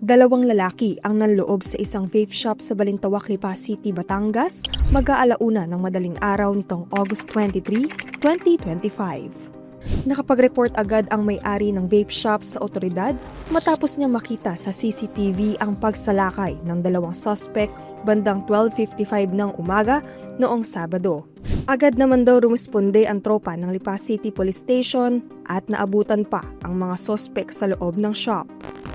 Dalawang lalaki ang nanloob sa isang vape shop sa Balintawak, Lipa City, Batangas, mag-aalauna ng madaling araw nitong August 23, 2025. Nakapag-report agad ang may-ari ng vape shop sa otoridad matapos niya makita sa CCTV ang pagsalakay ng dalawang suspect bandang 12.55 ng umaga noong Sabado. Agad naman daw rumisponde ang tropa ng Lipa City Police Station at naabutan pa ang mga suspect sa loob ng shop.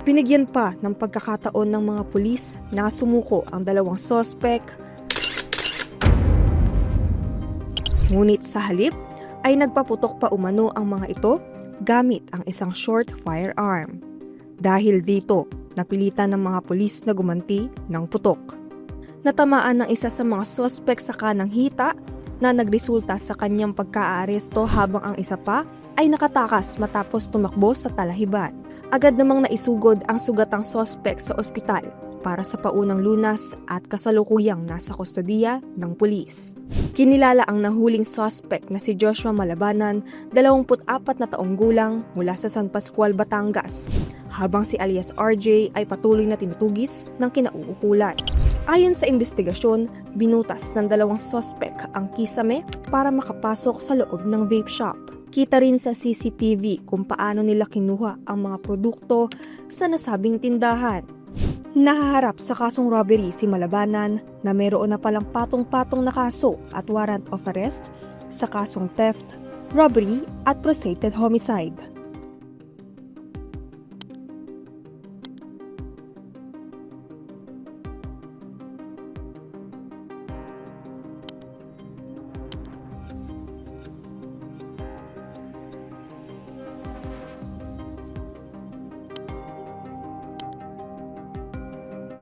Binigyan pa ng pagkakataon ng mga pulis na sumuko ang dalawang suspect. Ngunit sa halip ay nagpaputok pa umano ang mga ito gamit ang isang short firearm. Dahil dito, napilitan ng mga pulis na gumanti ng putok. Natamaan ng isa sa mga suspect sa kanang hita na nagresulta sa kanyang pagkaaresto habang ang isa pa ay nakatakas matapos tumakbo sa talahiban. Agad namang naisugod ang sugatang sospek sa ospital para sa paunang lunas at kasalukuyang nasa kustodiya ng pulis. Kinilala ang nahuling sospek na si Joshua Malabanan, 24 na taong gulang mula sa San Pascual, Batangas, habang si alias RJ ay patuloy na tinutugis ng kinauukulan. Ayon sa investigasyon, binutas ng dalawang sospek ang kisame para makapasok sa loob ng vape shop. Kita rin sa CCTV kung paano nila kinuha ang mga produkto sa nasabing tindahan. Nahaharap sa kasong robbery si Malabanan na mayroon na palang patong-patong na kaso at warrant of arrest sa kasong theft, robbery at prostrated homicide.